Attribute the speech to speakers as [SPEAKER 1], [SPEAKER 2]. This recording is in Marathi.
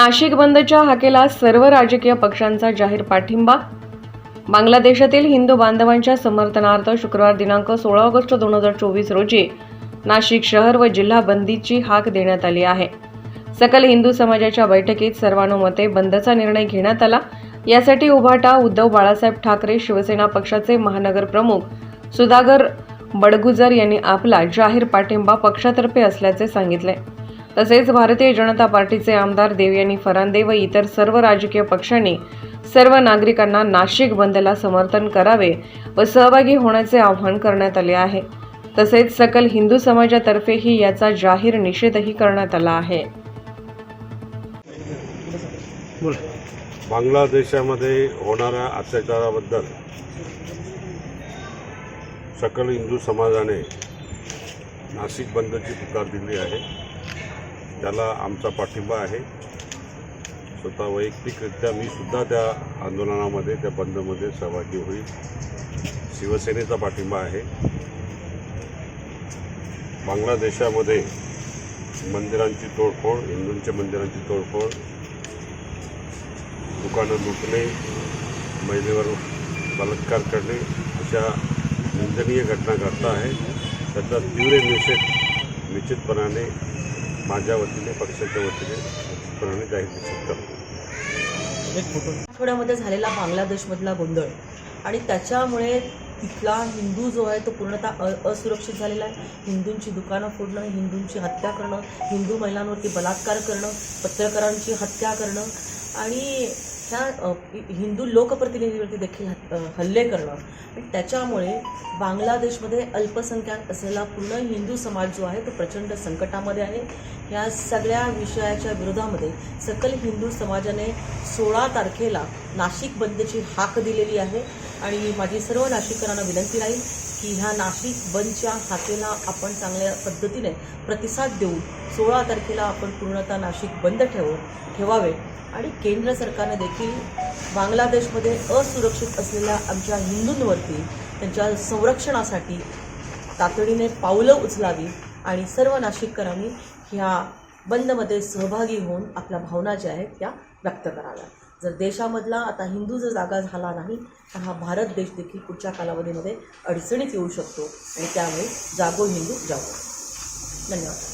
[SPEAKER 1] नाशिक बंदच्या हाकेला सर्व राजकीय पक्षांचा जाहीर पाठिंबा? बांगलादेशातील हिंदू बांधवांच्या समर्थनार्थ शुक्रवार दिनांक सोळा ऑगस्ट दोन हजार चोवीस रोजी नाशिक शहर व जिल्हा बंदीची हाक देण्यात आली आहे. सकल हिंदू समाजाच्या बैठकीत सर्वानुमते बंदचा निर्णय घेण्यात आला. यासाठी उभाटा उद्धव बाळासाहेब ठाकरे शिवसेना पक्षाचे महानगर प्रमुख सुधाकर बडगुजर यांनी आपला जाहीर पाठिंबा पक्षातर्फे असल्याचे सांगितले. तसेच भारतीय जनता पार्टीचे आमदार देवयानी फरांदे व इतर सर्व राजकीय पक्षांनी सर्व नागरिकांना नाशिक बंदला समर्थन करावे व सहभागी होण्याचे आवाहन करण्यात आले आहे. तसेच सकल हिंदू समाजातर्फेही याचा जाहीर निषेधही करण्यात आला आहे.
[SPEAKER 2] बांगलादेशामध्ये होणाऱ्या अत्याचाराबद्दल सकल हिंदू समाजाने नाशिक बंदची पुकार दिली आहे. त्याला आमचा पाठिंबा आहे. स्वतः वैयक्तिकरित्या मी सुद्धा त्या आंदोलनामध्ये त्या बंदमध्ये सहभागी होईल. शिवसेनेचा पाठिंबा आहे. बांगलादेशामध्ये मंदिरांची तोडफोड हिंदूंच्या मंदिरांची तोडफोड दुकानं लुटणे महिलेवर बलात्कार करणे अशा निंदनीय घटना घडता आहे त्याचा तीव्र निषेध निश्चितपणाने माझ्या वतीने पक्षाच्या वतीने जाहीर निषेध करतो
[SPEAKER 3] आठवड्यामध्ये झालेला बांगलादेशमधला गोंधळ आणि त्याच्यामुळे तिथला हिंदू जो आहे तो पूर्णतः अ असुरक्षित झालेला आहे. हिंदूंची दुकानं फोडणं हिंदूंची हत्या करणं हिंदू महिलांवरती बलात्कार करणं पत्रकारांची हत्या करणं आणि ह्या हिंदू लोकप्रतिनिधीवरती देखील हल्ले करणं. त्याच्यामुळे बांगलादेशमध्ये अल्पसंख्याक असलेला पूर्ण हिंदू समाज जो आहे तो प्रचंड संकटामध्ये आहे. या सगळ्या विषयाच्या विरोधामध्ये सकल हिंदू समाजाने सोळा तारखेला नाशिक बंदची हाक दिलेली आहे. आणि माझी सर्व नाशिककरांना विनंती राहील की ह्या नाशिक बंदच्या हाकेला आपण चांगल्या पद्धतीने प्रतिसाद देऊन सोळा तारखेला आपण पूर्णतः नाशिक बंद ठेवू ठेवावे. आणि केंद्र सरकारने देखील बांगलादेशमध्ये असुरक्षित असलेल्या आमच्या हिंदूंवरती त्यांच्या संरक्षणासाठी तातडीने पावलं उचलावी आणि सर्व नाशिककरांनी ह्या बंदमध्ये सहभागी होऊन आपल्या भावना ज्या आहेत त्या व्यक्त कराव्या जर देशामधला आता हिंदू जर जागा झाला नाही तर हा भारत देश देखील पुढच्या कालावधीमध्ये अडचणीत येऊ शकतो. आणि त्यामुळे जागो हिंदू जागो. धन्यवाद.